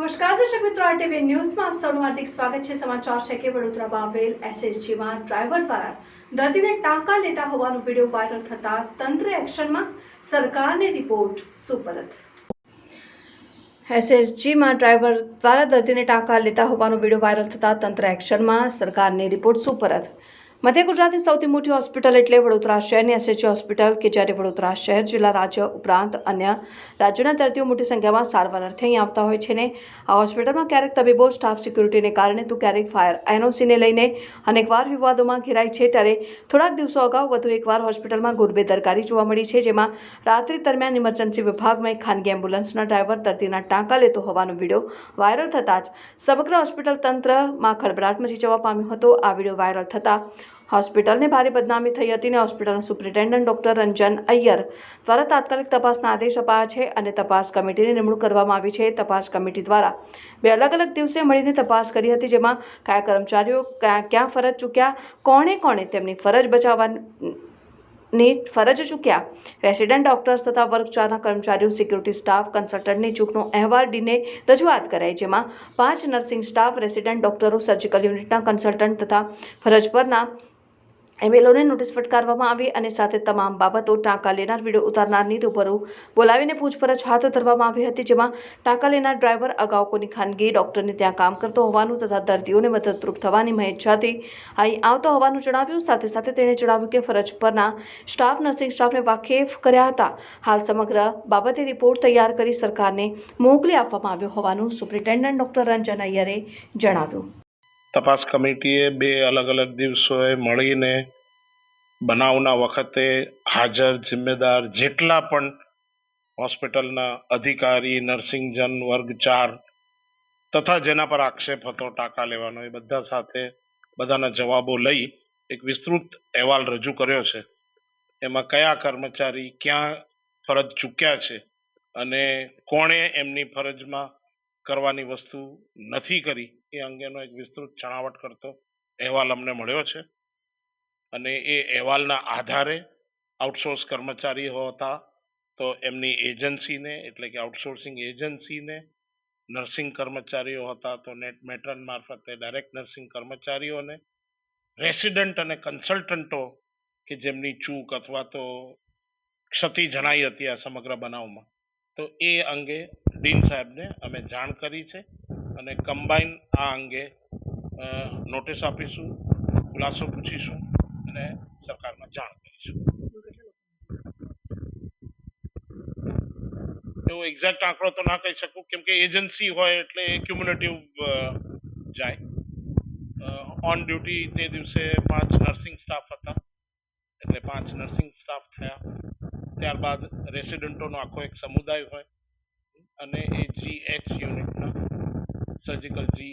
નમસ્કાર, દર્શક મિત્રો આરટીવી ન્યૂઝમાં આપ સૌનું હાર્દિક સ્વાગત છે. સમાચાર છે કે વડોદરામાં આવેલ એસએસજીમાં ડ્રાઈવર દ્વારા દર્દીને ટાંકા લેતા હોવાનો વીડિયો વાયરલ થતા તંત્ર એક્શનમાં સરકારને રિપોર્ટ સુપરત. એસએસજીમાં ડ્રાઈવર દ્વારા દર્દીને ટાંકા લેતા હોવાનો વીડિયો વાયરલ થતા તંત્ર એક્શનમાં સરકારને રિપોર્ટ સુપરત. મધ્ય ગુજરાતની સૌથી મોટી હોસ્પિટલ એટલે વડોદરા શહેરની એસએચજી હોસ્પિટલ કે જ્યારે વડોદરા શહેર, જિલ્લા, રાજ્ય ઉપરાંત અન્ય રાજ્યોના દર્દીઓ મોટી સંખ્યામાં સારવાર અર્થે અહીં આવતા હોય છે ને. આ હોસ્પિટલમાં ક્યારેક તબીબો, સ્ટાફ, સિક્યુરિટીને કારણે તો ક્યારેક ફાયર એનઓસીને લઈને અનેકવાર વિવાદોમાં ઘેરાય છે. ત્યારે થોડાક દિવસો અગાઉ વધુ એકવાર હોસ્પિટલમાં ગુરબેદરકારી જોવા મળી છે, જેમાં રાત્રિ દરમિયાન ઇમરજન્સી વિભાગમાં એક ખાનગી એમ્બ્યુલન્સના ડ્રાઈવર દર્દીના ટાંકા લેતો હોવાનો વીડિયો વાયરલ થતાં જ સમગ્ર હોસ્પિટલ તંત્રમાં ખળભળાટ મચી જવા પામ્યો હતો. આ વીડિયો વાયરલ થતાં હોસ્પિટલને ભારે બદનામી થઈ હતી અને હોસ્પિટલના સુપ્રિન્ટેન્ડન્ટ ડોક્ટર રંજન અય્યર દ્વારા તાત્કાલિક તપાસના આદેશ અપાયા છે અને તપાસ કમિટીની નિમણૂક કરવામાં આવી છે. તપાસ કમિટી દ્વારા બે અલગ અલગ દિવસે મળીને તપાસ કરી હતી, જેમાં કયા કર્મચારીઓ ક્યાં ક્યાં ફરજ ચૂક્યા, કોણે કોણે તેમની ફરજ બચાવવાની ની ફરજ ચૂક્યા, રેસિડેન્ટ ડોક્ટર્સ તથા વર્ગ ચારના કર્મચારીઓ, સિક્યુરિટી સ્ટાફ, કન્સલ્ટન્ટની ચૂકનો અહેવાલ ડીને રજૂઆત કરાઈ, જેમાં પાંચ નર્સિંગ સ્ટાફ, રેસિડેન્ટ ડોક્ટરો, સર્જિકલ યુનિટના કન્સલ્ટન્ટ તથા ફરજ પરના એમએલઓને નોટિસ ફટકારવામાં આવી અને સાથે તમામ બાબતો ટાંકા લેનાર વીડિયો ઉતારનારની રૂબરૂ બોલાવીને પૂછપરછ હાથ ધરવામાં આવી હતી, જેમાં ટાંકા લેનાર ડ્રાઈવર અગાઉ કોની ખાનગી ડોક્ટરને ત્યાં કામ કરતો હોવાનું તથા દર્દીઓને મદદરૂપ થવાની મહેચ્છાથી અહીં આવતો હોવાનું જણાવ્યું, સાથે સાથે તેણે જણાવ્યું કે ફરજ પરના સ્ટાફ, નર્સિંગ સ્ટાફને વાકેફ કર્યા હતા. હાલ સમગ્ર બાબતે રિપોર્ટ તૈયાર કરી સરકારને મોકલી આપવામાં આવ્યો હોવાનું સુપ્રિન્ટેન્ડન્ટ ડોક્ટર રંજન અય્યરે જણાવ્યું. તપાસ કમિટીએ બે અલગ અલગ દિવસોએ મળીને બનાવના વખતે હાજર જિમ્મેદાર જેટલા પણ હોસ્પિટલના અધિકારી, નર્સિંગજન વર્ગ ચાર તથા જેના પર આક્ષેપ હતો ટાંકા લેવાનો, એ બધા સાથે બધાના જવાબો લઈ એક વિસ્તૃત અહેવાલ રજૂ કર્યો છે. એમાં કયા કર્મચારી ક્યાં ફરજ ચૂક્યા છે અને કોણે એમની ફરજમાં કરવાની વસ્તુ નથી કરી, એ અંગેનો એક વિસ્તૃત છણાવટ કરતો અહેવાલ અમને મળ્યો છે. અને એ અહેવાલના આધારે આઉટસોર્સ કર્મચારીઓ હતા તો એમની એજન્સીને, એટલે કે આઉટસોર્સિંગ એજન્સીને નર્સિંગ કર્મચારીઓ હતા તો નેટ મેટ્રન મારફતે ડાયરેક્ટ નર્સિંગ કર્મચારીઓને રેસિડન્ટ અને કન્સલ્ટન્ટો કે જેમની ચૂક અથવા તો ક્ષતિ જણાઈ હતી આ સમગ્ર બનાવમાં. તો એ અંગે ડીન સાહેબને અમે જાણ કરી છે અને કમ્બાઈન આ અંગે નોટિસ આપીશું, ખુલાસો પૂછીશું અને સરકારમાં જાણ કરીશું. હું એક્ઝેક્ટ આંકડો તો ના કહી શકું, કેમ કે એજન્સી હોય એટલે એ ક્યુમ્યુલેટિવ જાય. ઓન ડ્યુટી તે દિવસે પાંચ નર્સિંગ સ્ટાફ હતા, એટલે પાંચ નર્સિંગ સ્ટાફ થયા. ત્યારબાદ રેસિડન્ટોનો આખો એક સમુદાય હોય. અને એ જી એક્સ યુનિટના સર્જિકલ જી